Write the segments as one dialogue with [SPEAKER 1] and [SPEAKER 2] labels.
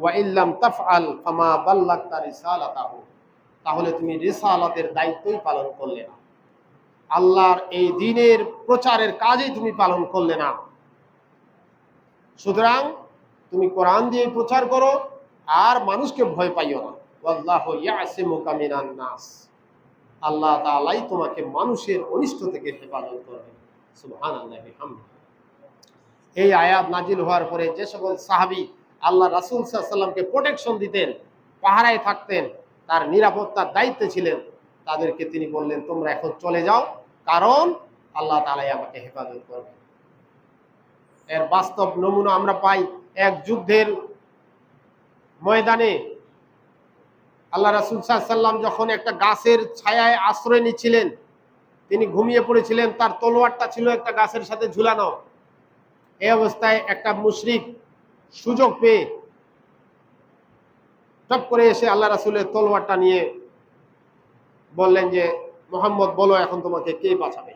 [SPEAKER 1] ওয়া তাফআল ফামা বাল্লাগতা রিসালাতাহু। তাহলে তুমি রিসালাতের দায়িত্বই পালন করলে না। আল্লাহর এই দিনের প্রচারের কাজেই তুমি পালন করলে না। সুতরাং তুমি কোরআন দিয়ে প্রচার করো, আর মানুষকে ভয় পাইও না। ওয়াল্লাহু ইয়াসিমুকা মিনান নাস। আল্লাহ তাআলাই তোমাকে মানুষের অনিষ্ট থেকে হেফাজত করবে। সুবহানাল্লাহি বিহামদিহি এই আয়াত নাজিল হওয়ার পরে যে সকল সাহাবী আল্লাহ রাসূল সাল্লামকে প্রোটেকশন দিতেন, পাহারায় থাকতেন, তার নিরাপত্তার দায়িত্বে ছিলেন। তাদেরকে তিনি বললেন, তোমরা এখন চলে যাও, কারণ আল্লাহ তাআলাই আমাকে হেফাজত করবে এর বাস্তব নমুনা আমরা পাই এক যুদ্ধের ময়দানে। আল্লাহ রাসুল সাল্লাম যখন একটা গাছের ছায়ায় আশ্রয় নিচ্ছিলেন, তিনি ঘুমিয়ে পড়েছিলেন, তার তলোয়ারটা ছিল একটা গাছের সাথে ঝুলানো। এই অবস্থায় একটা মুশরিক সুযোগ পেয়ে টপ করে এসে আল্লাহ রাসুলের তলোয়ারটা নিয়ে বললেন যে, মোহাম্মদ, বলো এখন তোমাকে কে বাঁচাবে?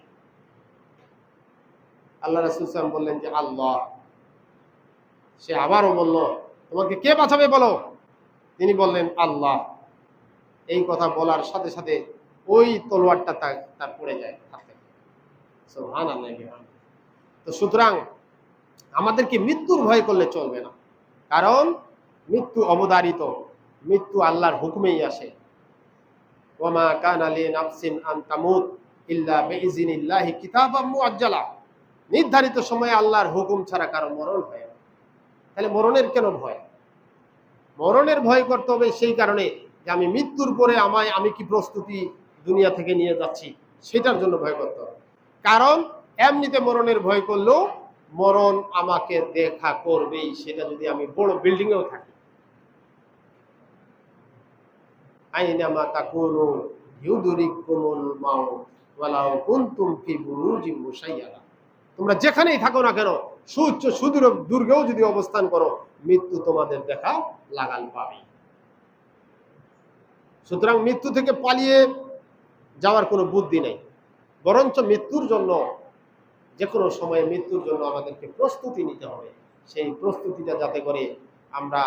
[SPEAKER 1] আল্লাহ রাসুল সাল্লাম বললেন যে, আল্লাহ। সে আবারও বলল, তোমাকে কে বাঁচাবে বলো? তিনি বললেন, আল্লাহ। এই কথা বলার সাথে সাথে ওই তলোয়ারটা তার পড়ে যায় তো সুতরাং আমাদেরকে মৃত্যুর ভয় করলে চলবে না। কারণ মৃত্যু অবধারিত, মৃত্যু আল্লাহর হুকুমেই আসে। ওমা কান নির্ধারিত সময়ে আল্লাহর হুকুম ছাড়া কারও মরণ হয় তাহলে মরণের কেন ভয়? মরণের ভয় করতে হবে সেই কারণে যে আমি মৃত্যুর পরে আমায় আমি কি প্রস্তুতি দুনিয়া থেকে নিয়ে যাচ্ছি, সেটার জন্য ভয় করতে হবে। কারণ এমনিতে মরণের ভয় করলেও মরণ আমাকে দেখা করবেই, সেটা যদি আমি বড় বিল্ডিং এও থাকি তোমরা যেখানেই থাকো না কেন, সুউচ্চ সুদূর দুর্গেও যদি অবস্থান করো, মৃত্যু তোমাদের দেখা লাগাল পাবে সুতরাং মৃত্যু থেকে পালিয়ে যাওয়ার কোনো বুদ্ধি নেই। বরঞ্চ মৃত্যুর জন্য যে কোনো সময়ে মৃত্যুর জন্য আমাদেরকে প্রস্তুতি নিতে হবে। সেই প্রস্তুতিটা যাতে করে আমরা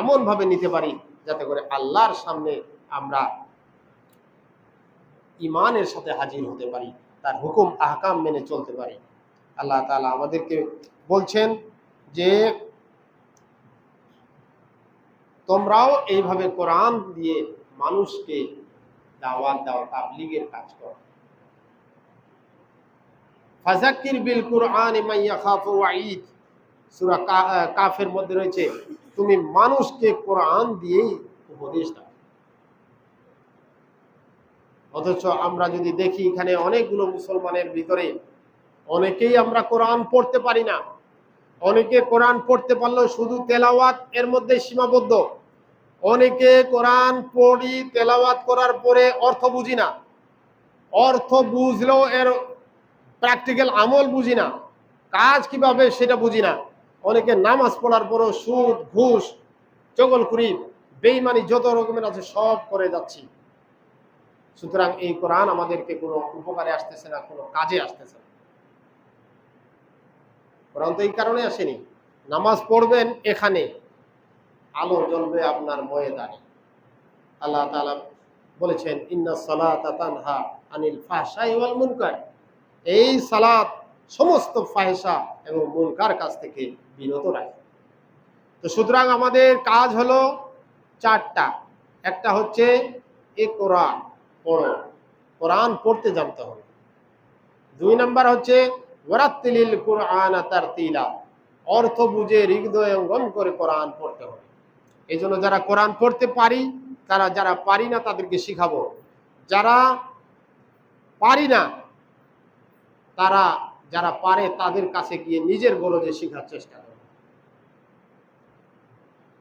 [SPEAKER 1] এমনভাবে নিতে পারি, যাতে করে আল্লাহর সামনে আমরা ইমানের সাথে হাজির হতে পারি, তার হুকুম, আহকাম মেনে চলতে পারি। আল্লাহ তালা আমাদেরকে বলছেন যে, তোমরাও এইভাবে কোরআন দিয়ে মানুষকে দাওয়াত দাও, তাবলিগের কাজ করো। ফাজাক্কির বিল কুরআন মান ইয়াখাফু ওয়াঈদ। সূরা কাফের মধ্যে রয়েছে, তুমি মানুষকে কোরআন দিয়েই উপদেশ দাও। অথচ আমরা যদি দেখি এখানে অনেকগুলো মুসলমানের ভিতরে, অনেকেই আমরা কোরআন পড়তে পারি না। অনেকে কোরআন পড়তে পারলেও শুধু তেলাওয়াত এর মধ্যে সীমাবদ্ধ। অনেকে কোরআন পড়ি তেলাওয়াত করার পরে অর্থ বুঝি না। অর্থ বুঝলেও এর প্র্যাকটিক্যাল আমল বুঝি না। কাজ কীভাবে সেটা বুঝি না। অনেকে নামাজ পড়ার পরও সুদ, ঘুষ চগলকুড়ি বেইমানি যত রকমের আছে সব করে যাচ্ছি। সুতরাং এই কোরআন আমাদেরকে কোনো উপকারে আসতেছে না, কোনো কাজে আসতেছে না। কোরআন তো এই কারণে আসেনি। নামাজ পড়বেন এখানে। আলো জ্বলবে আপনার ময়দানে। আল্লাহ তাআলা বলেছেন, ইন্না সালাতা আনিল ফাহশাই ওয়াল মুনকার। এই সালাদ সমস্ত ফাহেসা এবং মুনকার কাছ থেকে বিরত রাখে। তো সুতরাং আমাদের কাজ হলো চারটা। একটা হচ্ছে এ কোরআন পড়ো, কোরআন পড়তে জানতে হবে। দুই নাম্বার হচ্ছে ওরাত্তিলিল কোরআন তার তিলা অর্থ বুঝে হৃদয়ঙ্গম করে কোরআন পড়তে হবে। এই জন্য যারা কোরআন পড়তে পারি, তারা যারা পারি না তাদেরকে শিখাবো। যারা পারি না তারা যারা পারে তাদের কাছে গিয়ে নিজের গরজে শেখার চেষ্টা করে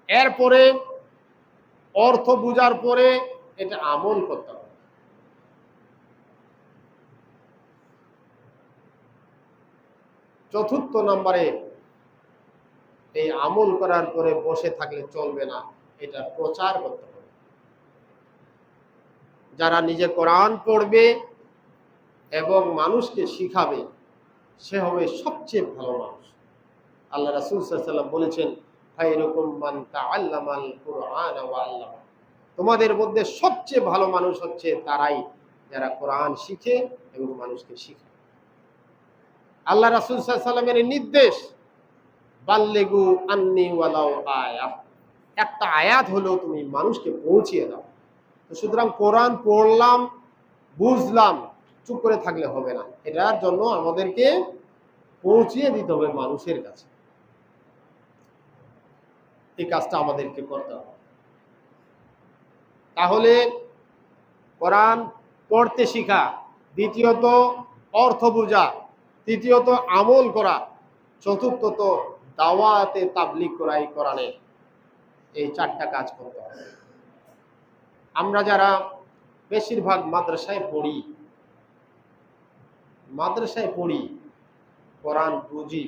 [SPEAKER 1] এরপরে অর্থ বুঝার পরে এটা আমল করতে হবে। চতুর্থ নম্বরে এই আমল করার পরে বসে থাকলে চলবে না, এটা প্রচার করতে হবে। যারা নিজে কোরআন পড়বে এবং মানুষকে শিখাবে, সে হবে সবচেয়ে ভালো মানুষ। আল্লাহ রাসুল সাল্লাম বলেছেন তোমাদের মধ্যে সবচেয়ে ভালো মানুষ হচ্ছে তারাই যারা কোরআন শিখে এবং মানুষকে শিখে আল্লাহ রাসূল সাল্লামের নির্দেশ, বাল্লেগু আন্নি ওয়ালাউ আয়াত একটা আয়াত হলেও তুমি মানুষকে পৌঁছিয়ে দাও। তো সুতরাং কোরআন পড়লাম, বুঝলাম চুপ করে থাকলে হবে না। এটার জন্য আমাদেরকে পৌঁছিয়ে দিতে হবে মানুষের কাছে। এই কাজটা আমাদেরকে করতে হবে। তাহলে কোরআন পড়তে শিখা, দ্বিতীয়ত অর্থ বোঝা, তৃতীয়ত আমল করা, চতুর্থত দাওয়াতে তাবলিগ করা এই কোরআনে এই চারটা কাজ করতে হবে। আমরা যারা বেশিরভাগ মাদ্রাসায় পড়ি মাদ্রাসায় পড়ি, কোরআন বুঝি,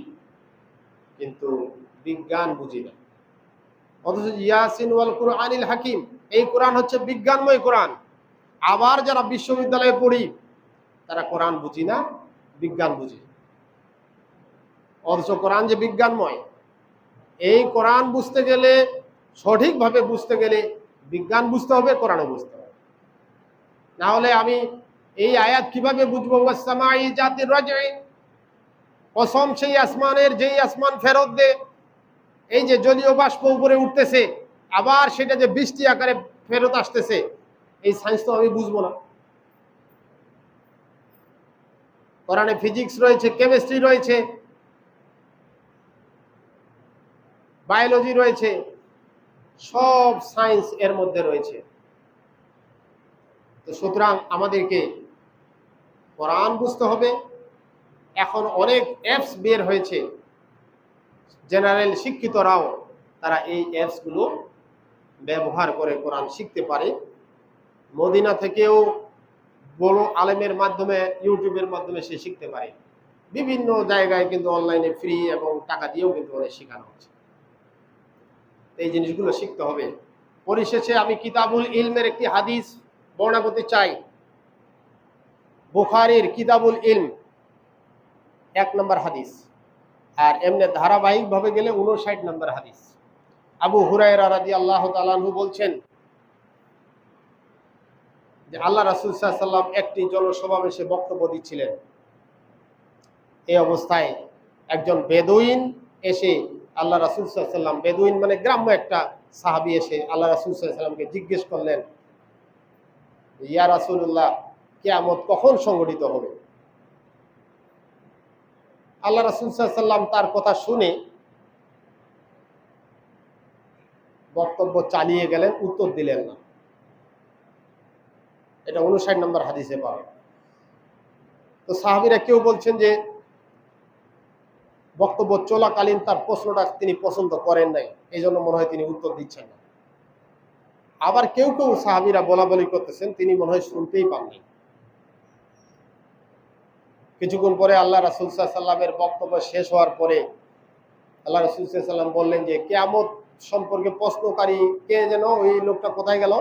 [SPEAKER 1] কিন্তু বিজ্ঞান বুঝি না। অথচ ইয়াসিন ওয়াল কুরআনিল হাকিম, এই কোরআন হচ্ছে বিজ্ঞানময় কোরআন। আবার যারা বিশ্ববিদ্যালয়ে পড়ি, তারা কোরআন বুঝি না, বিজ্ঞান বুঝি। অথচ কোরআন যে বিজ্ঞানময়, এই কোরআন বুঝতে গেলে, সঠিকভাবে বুঝতে গেলে বিজ্ঞান বুঝতে হবে, কোরআনও বুঝতে হবে। না হলে আমি এই আয়াত কীভাবে বুঝব? রাজঈ। কসম সেই আসমানের যেই আসমান ফেরত দে। এই যে জলীয় বাষ্প উপরে উঠতেছে, আবার সেটা যে বৃষ্টি আকারে ফেরত আসতেছে, এই সায়েন্স তো আমি বুঝব না। কোরআনে ফিজিক্স রয়েছে কেমিস্ট্রি রয়েছে বায়োলজি রয়েছে, সব সায়েন্স এর মধ্যে রয়েছে। তো সুতরাং আমাদেরকে কোরআন বুঝতে হবে। এখন অনেক অ্যাপস বের হয়েছে। জেনারেল শিক্ষিতরাও তারা এই অ্যাপসগুলো ব্যবহার করে কোরআন শিখতে পারে। মদিনা থেকেও বড় আলেমের মাধ্যমে, ইউটিউবের মাধ্যমে সে শিখতে পারে। বিভিন্ন জায়গায় কিন্তু অনলাইনে ফ্রি এবং টাকা দিয়েও কিন্তু অনেক শেখানো হচ্ছে। এই জিনিসগুলো শিখতে হবে। পরিশেষে আমি কিতাবুল ইলমের একটি হাদিস বর্ণনা করতে চাই। বুখারির কিতাবুল ইলম, এক নম্বর হাদিস। আর এমনি ধারাবাহিকভাবে গেলে উনষাট নম্বর হাদিস। আবু হুরায়রা রাদি আল্লাহ তালাহু বলছেন যে, আল্লাহ রাসুল সাল্লাম একটি জনসমাবেশে বক্তব্য দিচ্ছিলেন। এই অবস্থায় একজন বেদুইন এসে আল্লাহ রাসুল সাল্লাম বেদুইন মানে গ্রাম্য একটা সাহাবি এসে আল্লাহ রাসুল সাল্লামকে জিজ্ঞেস করলেন ইয়া রাসুল্লাহ কেয়ামত কখন সংগঠিত হবে? আল্লাহ রাসুল সাল্লাম তার কথা শুনে বক্তব্য চালিয়ে গেলেন, উত্তর দিলেন না। এটা উনষাট নম্বর হাদিসে পাবে তো সাহাবিরা কেউ বলছেন যে বক্তব্য চলাকালীন তার প্রশ্নটা তিনি পছন্দ করেন নাই এই জন্য মনে হয় তিনি উত্তর দিচ্ছেন না। আবার কেউ কেউ সাহাবিরা বলা বলি করতেছেন, তিনি মনে হয় শুনতেই পাননি। কিছুক্ষণ পরে আল্লাহ রাসুল সাল্লামের বক্তব্য শেষ হওয়ার পরে আল্লাহ রাসুল সাল্লাম বললেন যে, কেয়ামত সম্পর্কে প্রশ্নকারী কে যেন ওই লোকটা কোথায় গেল?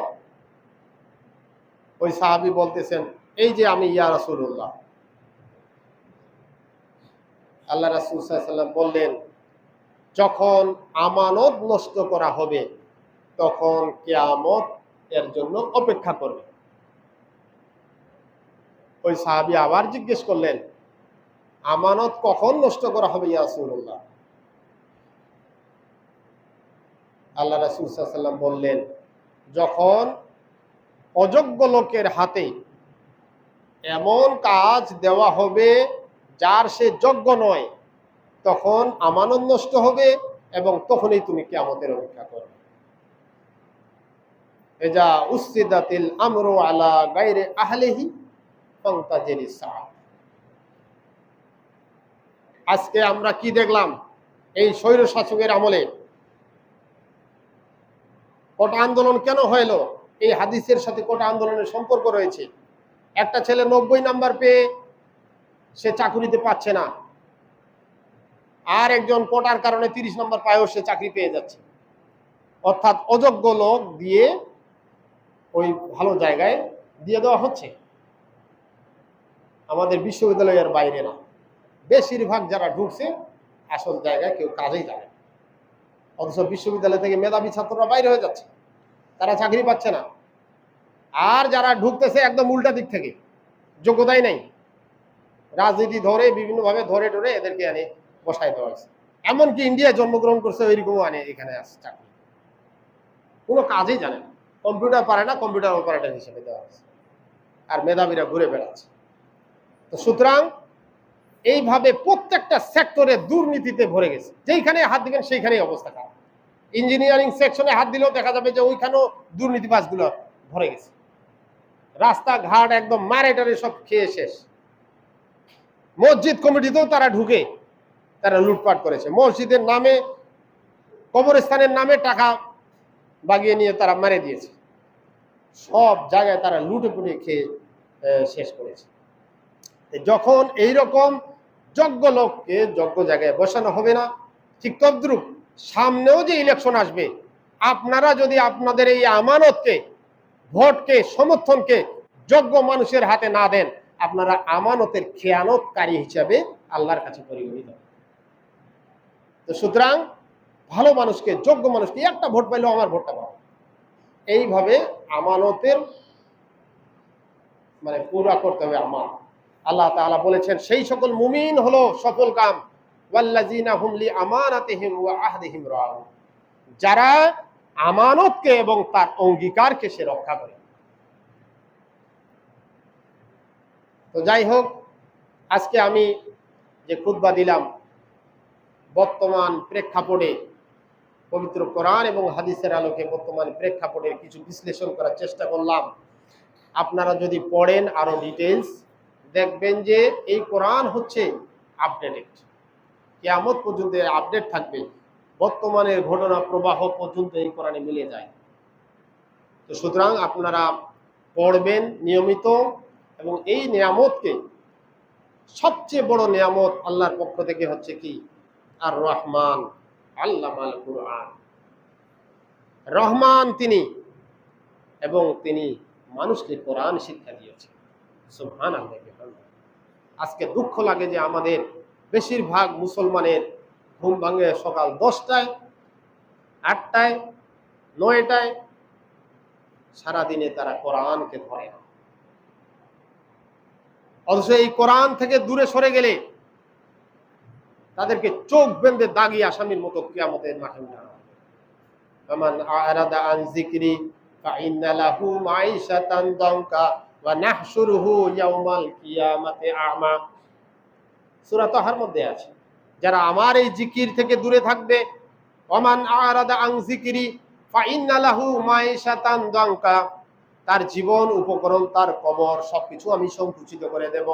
[SPEAKER 1] ওই সাহাবি বলতেছেন, এই যে আমি, ইয়া রাসুল্লাহ আল্লাহ রাসুল সাল্লাম বললেন, যখন আমানত নষ্ট করা হবে, তখন কেয়ামত এর জন্য অপেক্ষা করবে। ওই সাহাবি আবার জিজ্ঞেস করলেন আমানত কখন নষ্ট করা হবে ইয়াসুল্লাহ আল্লাহ রাসুলসাল্লাম বললেন, যখন অযোগ্য লোকের হাতে এমন কাজ দেওয়া হবে যার সে যোগ্য নয়, তখন আমানত নষ্ট হবে এবং তখনই তুমি কেমতের অপেক্ষা করবে। এজা উসিদাতিল আমরু আলা গাইরে আহলেহি ফান্তাজিরি সাআ আজকে আমরা কি দেখলাম? এই স্বৈর শাসকের আমলে কোটা আন্দোলন কেন হইল? এই হাদিসের সাথে কোটা আন্দোলনের সম্পর্ক রয়েছে? একটা ছেলে নব্বই নাম্বার পেয়ে সে চাকুরিতে পাচ্ছে না। আর একজন কোটার কারণে তিরিশ নম্বর পায়েও সে চাকরি পেয়ে যাচ্ছে। অর্থাৎ অযোগ্য লোক দিয়ে ওই ভালো জায়গায় দিয়ে দেওয়া হচ্ছে। আমাদের বিশ্ববিদ্যালয়ের বাইরে না। বেশিরভাগ যারা ঢুকছে, আসল জায়গায় কেউ কাজেই যাবে। অথচ বিশ্ববিদ্যালয় থেকে মেধাবী ছাত্ররা বাইরে হয়ে যাচ্ছে। তারা চাকরি পাচ্ছে না। আর যারা ঢুকতেছে একদম উল্টা দিক থেকে, যোগ্যতাই নাই। রাজনীতি ধরে বিভিন্নভাবে ধরে ধরে এদেরকে আনে বসায় দেওয়া হয়েছে। এমনকি ইন্ডিয়ায় জন্মগ্রহণ করছে ওইরকমও আনে এখানে আসছে চাকরি। কোনো কাজেই জানে না। কম্পিউটার পারে না, কম্পিউটার অপারেটর হিসেবে দেওয়া হয়েছে। আর মেধাবীরা ঘুরে বেড়াচ্ছে। তো সুতরাং এইভাবে প্রত্যেকটা সেক্টরে দুর্নীতিতে ভরে গেছে। যেইখানে হাত দিবেন, সেইখানেই অবস্থা খারাপ। ইঞ্জিনিয়ারিং সেকশনে হাত দিলেও দেখা যাবে যে ওইখানেও দুর্নীতিবাজগুলো ভরে গেছে। রাস্তাঘাট একদম মারেটারে সব খেয়ে শেষ। মসজিদ কমিটিতেও তারা ঢুকে তারা লুটপাট করেছে। মসজিদের নামে, কবরস্থানের নামে টাকা বাগিয়ে নিয়ে তারা মেরে দিয়েছে। সব জায়গায় তারা লুটে পুটে খেয়ে শেষ করেছে। যখন এই রকম যোগ্য লোককে যোগ্য জায়গায় বসানো হবে না। ঠিক তদ্রুপ সামনেও যে ইলেকশন আসবে, আপনারা যদি আপনাদের এই আমানতকে, ভোটকে, সমর্থনকে যোগ্য মানুষের হাতে না দেন, আপনারা আমানতের খেয়ানতকারী হিসাবে আল্লাহর কাছে পরিগণিত। তো সুতরাং ভালো মানুষকে, যোগ্য মানুষকে একটা ভোট পাইলেও আমার ভোটটা পাবো এইভাবে আমানতের মানে পুরা করতে হবে আমার আল্লাহ তাআলা বলেছেন, সেই সকল মুমিন হলো সফল কাম। ওয়াল্লাযিনা হুম যারা আমানতকে এবং তার অঙ্গীকারকে সে রক্ষা করে। তো যাই হোক, আজকে আমি যে খুতবা দিলাম, বর্তমান প্রেক্ষাপটে পবিত্র কোরআন এবং হাদিসের আলোকে বর্তমান প্রেক্ষাপটের কিছু বিশ্লেষণ করার চেষ্টা করলাম। আপনারা যদি পড়েন আরও ডিটেলস দেখবেন যে এই কোরআন হচ্ছে আপডেটেড কেয়ামত পর্যন্ত আপডেট থাকবে। বর্তমানের ঘটনা প্রবাহ পর্যন্ত এই কোরআনে মিলে যায়। তো সুতরাং আপনারা পড়বেন নিয়মিত এবং এই নিয়ামতকে সবচেয়ে বড় নিয়ামত আল্লাহর পক্ষ থেকে হচ্ছে কি? আর রহমান আল্লাহ রহমান তিনি এবং তিনি মানুষকে কোরআন শিক্ষা দিয়েছেন। সুবহান আজকে দুঃখ লাগে যে আমাদের বেশিরভাগ মুসলমানের ঘুম ভাঙে সকাল দশটায়, আটটায়, নয়টায় সারাদিনে তারা কোরআনকে ধরে না অথচ এই কোরআন থেকে দূরে সরে গেলে তাদেরকে চোখ বেঁধে দাগি আসামির মতো কিয়ামতের মাঠে উঠানো হবে। আরাদা আন যিকরি ফাইন্না লাহু মাঈশাতান দানকা আমা মধ্যে আছে, যারা আমার এই জিকির থেকে দূরে থাকবে তার জীবন, উপকরণ, তার কবর, সবকিছু আমি সংকুচিত করে দেব।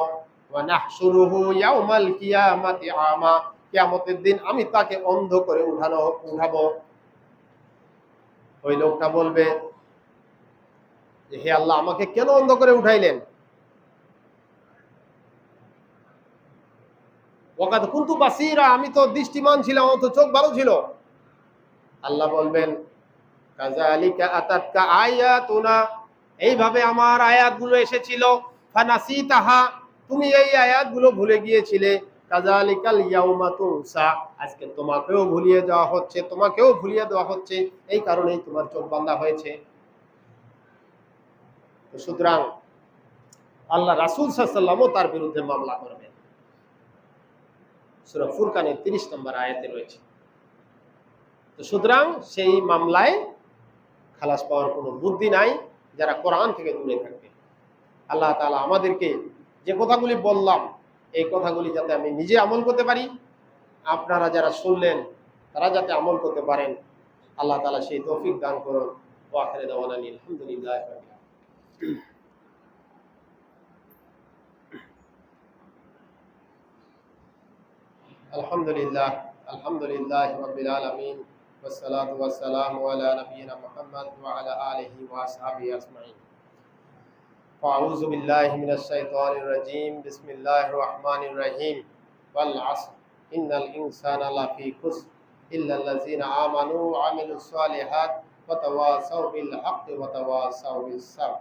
[SPEAKER 1] কিয়ামতের দিন আমি তাকে অন্ধ করে উঠানো, উঠাবো। ওই লোকটা বলবে যে হে আল্লাহ, আমাকে কেন অন্ধ করে উঠাইলেন? ওকাদ কুন্তু বাসিরা, আমি তো দৃষ্টিমান ছিলাম, আমার তো চোখ ভালো ছিল। আল্লাহ বলবেন কাজালিকা আতাতকা আয়াতুনা, এইভাবে আমার আয়াতগুলো এসেছিল ফানাসি তাহা তুমি এই আয়াতগুলো ভুলে গিয়েছিলে কাজালিকাল ইয়াউমা তুনসা, আজকে তোমাকেও ভুলিয়ে দেওয়া হচ্ছে, তোমাকেও ভুলিয়ে দেওয়া হচ্ছে, এই কারণেই তোমার চোখ বান্ধা হয়েছে। সুতরাং আল্লাহ রাসূল সাল্লামও তার বিরুদ্ধে মামলা করবেন সূরা ফুরকানের 30 নম্বর আয়াতে রয়েছে। তো সুতরাং সেই মামলায় খালাস পাওয়ার কোনো বুদ্ধি নাই, যারা কোরআন থেকে দূরে থাকবে। আল্লাহ তাআলা আমাদেরকে যে কথাগুলি বললাম, এই কথাগুলি যাতে আমি নিজে আমল করতে পারি, আপনারা যারা শুনলেন, তারা যাতে আমল করতে পারেন। আল্লাহ তালা সেই তৌফিক দান করুন। ওয়া আখিরে দাওয়ানা আলহামদুলিল্লাহ الحمد لله الحمد لله رب العالمين والصلاة والسلام على نبينا محمد وعلى آله وأصحابه أجمعين فأعوذ بالله من الشيطان الرجيم بسم الله الرحمن الرحيم والعصر إن الإنسان لفي خسر إلا الذين آمنوا وعملوا الصالحات وتواصوا بالحق وتواصوا بالصبر